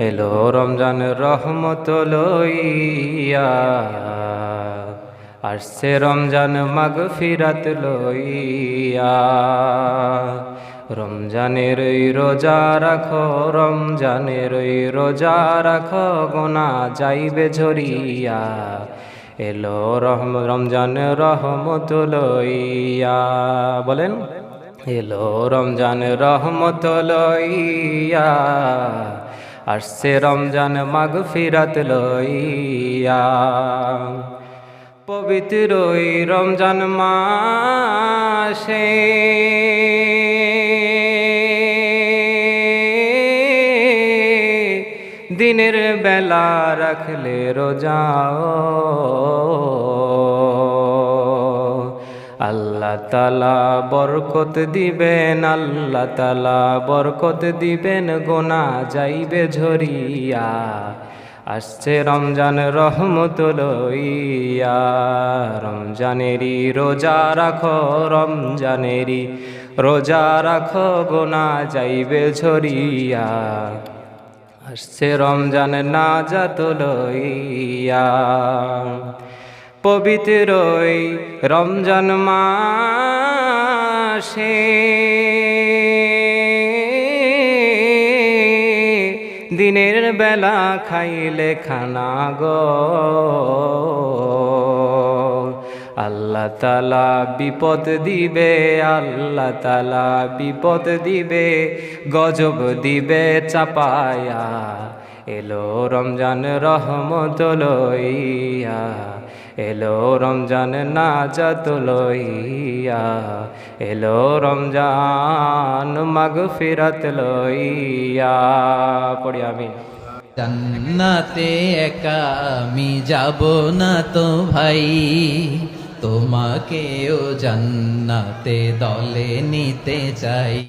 এলো রমজান রহমত লইয়া। আসছে রমজান মাগ ফিরাত লইয়া। রমজানের রোজা রাখো, রমজানের রোজা রাখো, গোনা যাইবে ঝরিয়া। এলো রহম, রমজান রহমত লইয়া। বলেন, এলো রমজান রহমত লইয়া। আসছে রমজান মাগ ফিরাত লইয়া। পবিত্র রমজান মাসে দিনের বেলা রাখলে রোজাও আল্লাহ তালা বরকত দিবেন, আল্লাহ তালা বরকত দিবেন, গোনা যাইবে ঝরিয়া। আসছে রমজান রহমত লইয়া। রমজানেরই রোজা রাখো, রমজানেরই রোজা রাখো, গোনা যাইবে ঝরিয়া। আসছে রমজান না যাত লইয়া। পবিত্র ওই রমজান মাসে। দিনের বেলা খাইলে খানা গো। আল্লাহ তালা বিপদ দিবে, আল্লাহ তালা বিপদ দিবে, গজব দিবে, চাপায়া এলো রমজান রহমত লইয়া, এলো রমজান নাজাত লইয়া, এলো রমজান মাগ ফিরাত লইয়া। পড়ি আমি জান্নাতে একা আমি যাব না তো ভাই, তোমাকেও জান্নাতে দলে নিতে চাই।